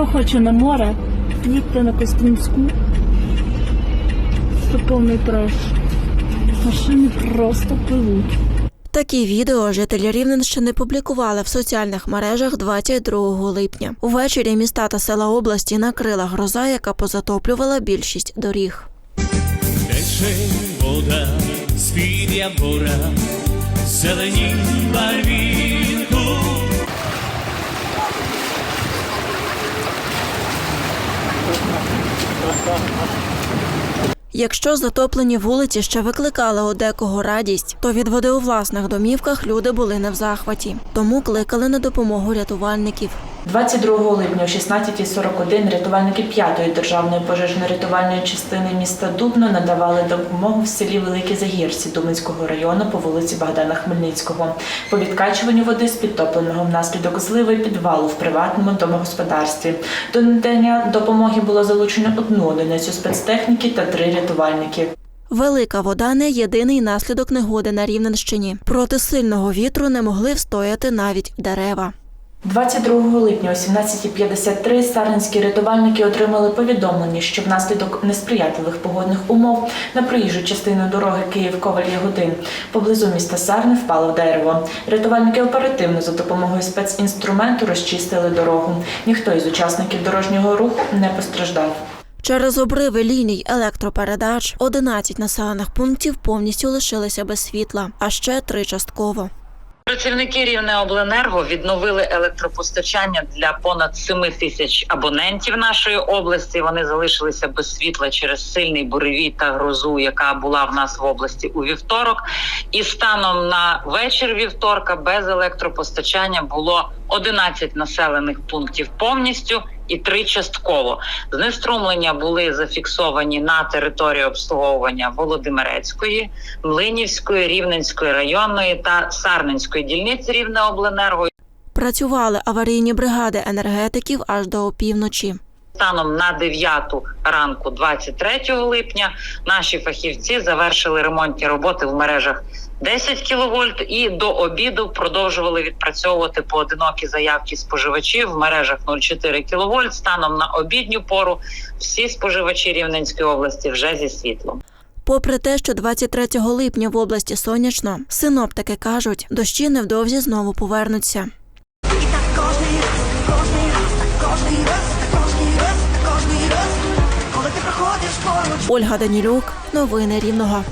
хоче на море, їдьте на Костромську. Це повний треш. Машини просто пилуть. Такі відео жителі Рівненщини публікували в соціальних мережах 22 липня. Увечері міста та села області накрила гроза, яка позатоплювала більшість доріг. Тече вода з-під явора, зелені барвінку. Якщо затоплені вулиці ще викликали у декого радість, то від води у власних домівках люди були не в захваті, тому кликали на допомогу рятувальників. 22 липня о 16.41 рятувальники 5-ї державної пожежно-рятувальної частини міста Дубно надавали допомогу в селі Великі Загірці Дубинського району по вулиці Богдана Хмельницького по відкачуванню води з підтопленого внаслідок зливи підвалу в приватному домогосподарстві. До надання допомоги було залучено одну одиницю спецтехніки та три рятувальники. Велика вода не єдиний наслідок негоди на Рівненщині. Проти сильного вітру не могли встояти навіть дерева. 22 липня о 17.53 сарненські рятувальники отримали повідомлення, що внаслідок несприятливих погодних умов на проїжджу частину дороги Київ-Коваль-Ягодин поблизу міста Сарни впало дерево. Рятувальники оперативно за допомогою спецінструменту розчистили дорогу. Ніхто із учасників дорожнього руху не постраждав. Через обриви ліній електропередач 11 населених пунктів повністю лишилися без світла, а ще три частково. Працівники Рівнеобленерго відновили електропостачання для понад 7 тисяч абонентів нашої області. Вони залишилися без світла через сильний буревій та грозу, яка була в нас в області у вівторок. І станом на вечір вівторка без електропостачання було 11 населених пунктів повністю. І три частково знеструмлення були зафіксовані на території обслуговування Володимирецької, Млинівської, Рівненської районної та Сарненської дільниці Рівнеобленерго. Працювали аварійні бригади енергетиків аж до опівночі. Станом на 9 ранку, 23 липня, наші фахівці завершили ремонтні роботи в мережах 10 кВт і до обіду продовжували відпрацьовувати поодинокі заявки споживачів в мережах 0,4 кВт. Станом на обідню пору всі споживачі Рівненської області вже зі світлом. Попри те, що 23 липня в області сонячно, синоптики кажуть, дощі невдовзі знову повернуться. І так кожний раз, кожний раз, так кожний раз, Ольга Данілюк, новини Рівного.